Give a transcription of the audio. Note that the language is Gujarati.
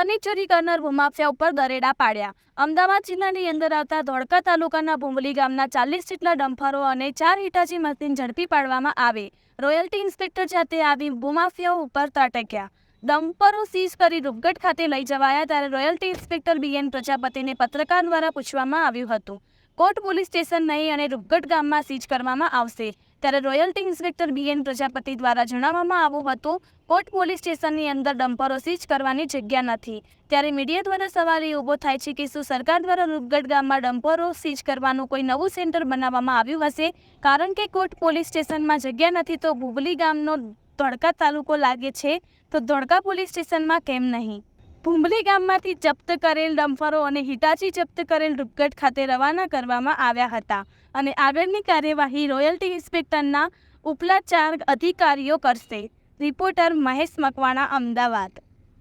ડમ્પરની ચોરી કરનાર ભૂમાફિયા ઉપર દરેડા પાડ્યા. અમદાવાદ જિલ્લાની અંદર આવતા ધોળકા તાલુકાના ભૂંબલી ગામના ચાલીસ જેટલા ડમ્ફરો અને ચાર હિટાચી મશીન ઝડપી પાડવામાં આવે. રોયલ્ટી ઇન્સ્પેક્ટર જાતે આવી ભૂમાફિયાઓ ઉપર તટક્યા. ડમ્પરો સીઝ કરી રૂપગઢ ખાતે લઈ જવાયા ત્યારે રોયલ્ટી ઇન્સ્પેક્ટર બીએન પ્રજાપતિને પત્રકાર દ્વારા પૂછવામાં આવ્યું હતું. કોટ પોલીસ સ્ટેશન નહીં અને રૂપગઢ ગામમાં સીઝ કરવામાં આવશે. ત્યારે રોયલ્ટી ઇન્સ્પેક્ટર બીએન પ્રજાપતિ દ્વારા જણાવવામાં આવ્યું હતું, કોટ પોલીસ સ્ટેશનની અંદર ડમ્પરો સીઝ કરવાની જગ્યા નથી. ત્યારે મીડિયા દ્વારા સવાલ એ ઊભો થાય છે કે શું સરકાર દ્વારા રૂપગઢ ગામમાં ડમ્પરો સીઝ કરવાનું કોઈ નવું સેન્ટર બનાવવામાં આવ્યું હશે? કારણ કે કોટ પોલીસ સ્ટેશનમાં જગ્યા નથી તો ભુબલી ગામનો ધોળકા તાલુકો લાગે છે. તો ધોળકા પોલીસ સ્ટેશનમાં કેમ નહીં? ભૂંબલી ગામમાંથી જપ્ત કરેલ ડમ્ફરો અને હિટાચી જપ્ત કરેલ રૂપગઢ ખાતે રવાના કરવામાં આવ્યા હતા અને આગળની કાર્યવાહી રોયલ્ટી ઇન્સ્પેક્ટરના ઉપલા ચાર અધિકારીઓ કરશે. રિપોર્ટર મહેશ મકવાણા, અમદાવાદ.